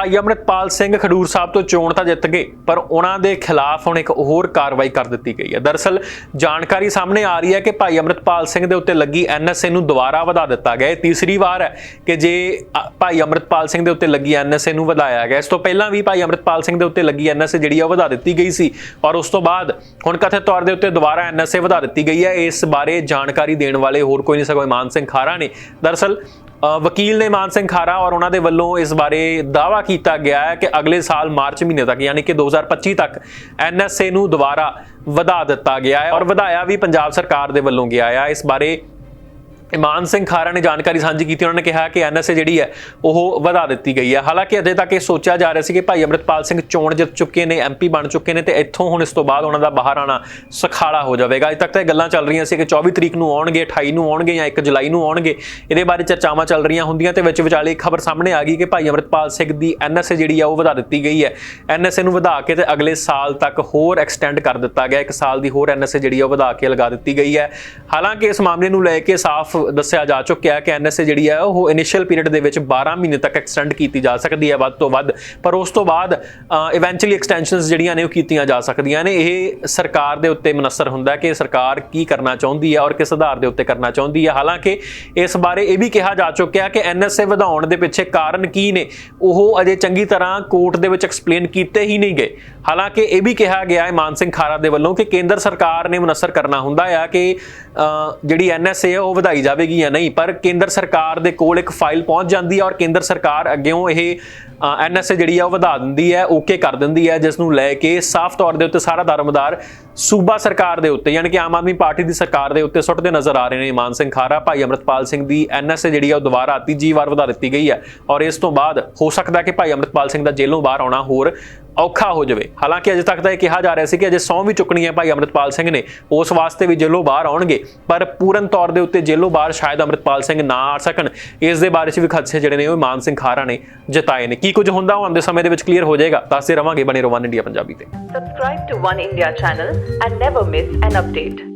ਭਾਈ ਅਮਰਿਤਪਾਲ ਸਿੰਘ ਖਡੂਰ ਸਾਹਿਬ ਤੋਂ ਚੋਣ ਤਾਂ ਜਿੱਤ ਗਏ, ਪਰ ਉਹਨਾਂ ਦੇ ਖਿਲਾਫ ਹੁਣ ਇੱਕ ਹੋਰ ਕਾਰਵਾਈ ਕਰ ਦਿੱਤੀ ਗਈ ਹੈ। ਦਰਅਸਲ ਜਾਣਕਾਰੀ ਸਾਹਮਣੇ ਆ ਰਹੀ ਹੈ ਕਿ ਭਾਈ ਅਮਰਿਤਪਾਲ ਸਿੰਘ ਦੇ ਉੱਤੇ ਲੱਗੀ ਐਨਐਸਏ ਨੂੰ ਦੁਬਾਰਾ ਵਧਾ ਦਿੱਤਾ ਗਿਆ। ਇਹ ਤੀਸਰੀ ਵਾਰ ਹੈ ਕਿ ਜੇ ਭਾਈ ਅਮਰਿਤਪਾਲ ਸਿੰਘ ਦੇ ਉੱਤੇ ਲੱਗੀ ਐਨਐਸਏ ਨੂੰ ਵਧਾਇਆ ਗਿਆ। ਇਸ ਤੋਂ ਪਹਿਲਾਂ ਵੀ ਭਾਈ ਅਮਰਿਤਪਾਲ ਸਿੰਘ ਦੇ ਉੱਤੇ ਲੱਗੀ ਐਨਐਸਏ ਜਿਹੜੀ ਆ ਉਹ ਵਧਾ ਦਿੱਤੀ ਗਈ ਸੀ, ਔਰ ਉਸ ਤੋਂ ਬਾਅਦ ਹੁਣ ਕਥਿਤ ਤੌਰ ਦੇ ਉੱਤੇ ਦੁਬਾਰਾ ਐਨਐਸਏ ਵਧਾ ਦਿੱਤੀ ਗਈ ਹੈ। ਇਸ ਬਾਰੇ ਜਾਣਕਾਰੀ ਦੇਣ ਵਾਲੇ ਹੋਰ ਕੋਈ ਨਹੀਂ, ਸਗੋਂ ਇਮਾਨ ਸਿੰਘ ਖਾਰਾ ਨੇ। ਦਰਅਸਲ ਵਕੀਲ ਨੇ ਮਾਨ ਸਿੰਘ ਖਾਰਾ ਔਰ ਉਹਨਾਂ ਦੇ ਵੱਲੋਂ ਇਸ ਬਾਰੇ ਦਾਅਵਾ ਕੀਤਾ ਗਿਆ ਹੈ ਕਿ ਅਗਲੇ ਸਾਲ ਮਾਰਚ ਮਹੀਨੇ ਤੱਕ, ਯਾਨੀ ਕਿ 2025 ਤੱਕ ਐਨਐਸਏ ਨੂੰ ਦੁਬਾਰਾ ਵਧਾ ਦਿੱਤਾ ਗਿਆ ਹੈ ਔਰ ਵਧਾਇਆ ਵੀ ਪੰਜਾਬ ਸਰਕਾਰ ਦੇ ਵੱਲੋਂ ਗਿਆ ਹੈ। ਇਸ ਬਾਰੇ ਇਮਾਨ ਸਿੰਘ ਖਾਰਾ ਨੇ ਜਾਣਕਾਰੀ ਸਾਂਝੀ ਕੀਤੀ, ਉਹਨਾਂ ਨੇ ਕਿਹਾ ਕਿ ਐਨਐਸਏ ਜਿਹੜੀ ਹੈ, ਉਹ ਵਧਾ ਦਿੱਤੀ ਗਈ ਹੈ। ਹਾਲਾਂਕਿ ਅਜੇ ਤੱਕ ਇਹ ਸੋਚਿਆ ਜਾ ਰਿਹਾ ਸੀ ਕਿ ਭਾਈ ਅਮਰਿਤਪਾਲ ਸਿੰਘ ਚੋਣ ਜਿੱਤ ਚੁੱਕੇ ਨੇ ਐਮਪੀ ਬਣ ਚੁੱਕੇ ਨੇ ਤੇ ਇੱਥੋਂ ਹੁਣ ਇਸ ਤੋਂ ਬਾਅਦ ਉਹਨਾਂ ਦਾ ਬਾਹਰ ਆਣਾ ਸਖਾਲਾ ਹੋ ਜਾਵੇਗਾ। ਅਜੇ ਤੱਕ ਤਾਂ ਇਹ ਗੱਲਾਂ ਚੱਲ ਰਹੀਆਂ ਸੀ ਕਿ 24 ਤਰੀਕ ਨੂੰ ਆਉਣਗੇ 28 ਨੂੰ ਆਉਣਗੇ ਜਾਂ 1 ਜੁਲਾਈ ਨੂੰ ਆਉਣਗੇ, ਇਹਦੇ ਬਾਰੇ ਚਰਚਾਵਾਂ ਚੱਲ ਰਹੀਆਂ ਹੁੰਦੀਆਂ ਤੇ ਵਿੱਚ ਵਿਚਾਲੇ ਇੱਕ ਖਬਰ ਸਾਹਮਣੇ ਆ ਗਈ ਕਿ ਭਾਈ ਅਮਰਿਤਪਾਲ ਸਿੰਘ ਦੀ ਐਨਐਸਏ ਜਿਹੜੀ ਆ, ਉਹ ਵਧਾ ਦਿੱਤੀ ਗਈ ਹੈ। ਐਨਐਸਏ ਨੂੰ ਵਧਾ ਕੇ ਤੇ ਅਗਲੇ ਸਾਲ ਤੱਕ ਹੋਰ ਐਕਸਟੈਂਡ ਕਰ ਦਿੱਤਾ ਗਿਆ। ਇੱਕ ਸਾਲ ਦੀ ਹੋਰ ਐਨਐਸਏ ਜਿਹੜੀ ਆ, ਉਹ ਵਧਾ ਕੇ ਲਗਾ ਦਿੱਤੀ ਗਈ ਹੈ। ਹਾਲਾਂਕਿ ਇਸ ਮਾਮਲੇ ਨੂੰ ਲੈ ਕੇ ਸਾਫ਼ ਦੱਸਿਆ ਜਾ ਚੁੱਕਿਆ ਹੈ ਕਿ ਐਨਐਸਏ ਜਿਹੜੀ ਹੈ ਉਹ ਇਨੀਸ਼ੀਅਲ ਪੀਰੀਅਡ ਦੇ ਵਿੱਚ 12 ਮਹੀਨੇ ਤੱਕ ਐਕਸਟੈਂਡ ਕੀਤੀ ਜਾ ਸਕਦੀ ਹੈ ਵੱਧ ਤੋਂ ਵੱਧ। ਪਰ ਉਸ ਤੋਂ ਬਾਅਦ ਇਵੈਂਚੁਅਲੀ ਐਕਸਟੈਂਸ਼ਨਸ ਜਿਹੜੀਆਂ ਨੇ ਉਹ ਕੀਤੀਆਂ ਜਾ ਸਕਦੀਆਂ ਨੇ। ਇਹ ਸਰਕਾਰ ਦੇ ਉੱਤੇ ਮਨਸਰ ਹੁੰਦਾ ਕਿ ਸਰਕਾਰ ਕੀ ਕਰਨਾ ਚਾਹੁੰਦੀ ਹੈ ਔਰ ਕਿਸ ਆਧਾਰ ਦੇ ਉੱਤੇ ਕਰਨਾ ਚਾਹੁੰਦੀ ਹੈ। ਹਾਲਾਂਕਿ ਇਸ ਬਾਰੇ ਇਹ ਵੀ ਕਿਹਾ ਜਾ ਚੁੱਕਿਆ ਕਿ ਐਨਐਸਏ ਵਧਾਉਣ ਦੇ ਪਿੱਛੇ ਕਾਰਨ ਕੀ ਨੇ ਉਹ ਅਜੇ ਚੰਗੀ ਤਰ੍ਹਾਂ ਕੋਰਟ ਦੇ ਵਿੱਚ ਐਕਸਪਲੇਨ ਕੀਤੇ ਹੀ ਨਹੀਂ ਗਏ। ਹਾਲਾਂਕਿ ਇਹ ਵੀ ਕਿਹਾ ਗਿਆ ਹੈ ਮਾਨ ਸਿੰਘ ਖਾਰਾ ਦੇ ਵੱਲੋਂ ਕਿ ਕੇਂਦਰ ਸਰਕਾਰ ਨੇ ਮਨਸਰ ਕਰਨਾ ਹੁੰਦਾ ਹੈ ਕਿ ਅ, ਜਿਹੜੀ ਐਨਐਸਏ ਹੈ ਉਹ ਵਧਾਈ ਜਾਵੇਗੀ ਜਾਂ ਨਹੀਂ, ਪਰ ਕੇਂਦਰ ਸਰਕਾਰ ਦੇ ਕੋਲ ਇੱਕ ਫਾਈਲ ਪਹੁੰਚ ਜਾਂਦੀ ਹੈ ਔਰ ਕੇਂਦਰ ਸਰਕਾਰ ਅੱਗੇੋਂ ਇਹ ਐਨਐਸਏ ਜਿਹੜੀ ਆ ਉਹ ਵਧਾ ਦਿੰਦੀ ਹੈ, ਓਕੇ ਕਰ ਦਿੰਦੀ ਹੈ ਜਿਸ ਨੂੰ ਲੈ ਕੇ ਸਾਫ਼ ਤੌਰ ਦੇ ਉੱਤੇ ਸਾਰਾ ਦਰਮਦਾਰ ਸੂਬਾ ਸਰਕਾਰ ਦੇ ਉੱਤੇ, ਯਾਨੀ ਕਿ ਆਮ ਆਦਮੀ ਪਾਰਟੀ ਦੀ ਸਰਕਾਰ ਦੇ ਉੱਤੇ ਸੁੱਟਦੇ ਨਜ਼ਰ ਆ ਰਹੇ ਨੇ ਇਮਾਨ ਸਿੰਘ ਖਾਰਾ, ਭਾਈ ਅਮਰਿਤਪਾਲ ਸਿੰਘ ਦੀ ਐਨਐਸਏ ਜਿਹੜੀ ਆ ਉਹ ਦੁਬਾਰਾ ਤੀਜੀ ਵਾਰ ਵਧਾ ਦਿੱਤੀ ਗਈ ਹੈ ਔਰ ਇਸ ਤੋਂ ਬਾਅਦ ਹੋ ਸਕਦਾ ਕਿ ਭਾਈ ਅਮਰਿਤਪਾਲ ਸਿੰਘ ਦਾ ਜੇਲ੍ਹੋਂ ਬਾਹਰ ਆਉਣਾ ਹੋਰ ਔਖਾ ਹੋ ਜਾਵੇ। ਹਾਲਾਂਕਿ ਅਜੇ ਤੱਕ ਤਾਂ ਇਹ ਕਿਹਾ ਜਾ ਰਿਹਾ ਸੀ ਕਿ ਅਜੇ ਸੌਂ ਵੀ ਚੁੱਕਣੀ ਹੈ ਭਾਈ ਅਮਰਿਤਪਾਲ ਸਿੰਘ ਨੇ। ਉਸ ਵਾਸਤੇ ਵੀ ਜੇਲ੍ਹੋਂ ਬਾਹਰ ਆਉਣਗੇ, ਪਰ ਪੂਰਨ ਤੌਰ ਦੇ ਉੱਤੇ ਜੇਲ੍ਹੋਂ ਬਾਹਰ ਸ਼ਾਇਦ ਅਮਰਿਤਪਾਲ ਸਿੰਘ ਨਾ ਆ ਸਕਣ। ਇਸ ਦੇ ਬਾਰੇ 'ਚ ਵੀ ਖਦਸ਼ੇ ਜਿਹੜੇ ਨੇ ਉਹ ਮਾਨ ਸਿੰਘ ਖਾਰਾ ਨੇ ਜਤਾਏ ਨੇ। ਕੀ ਕੁਝ ਹੁੰਦਾ ਉਹ ਆਉਂਦੇ ਸਮੇਂ ਦੇ ਵਿੱਚ ਕਲੀਅਰ ਹੋ ਜਾਏਗਾ। ਦੱਸਦੇ ਰਵਾਂਗੇ ਬਣੇ ਰਵਾਨ ਇੰਡੀਆ ਪੰਜਾਬੀ ਤੇ। Subscribe to One India channel and never miss an update.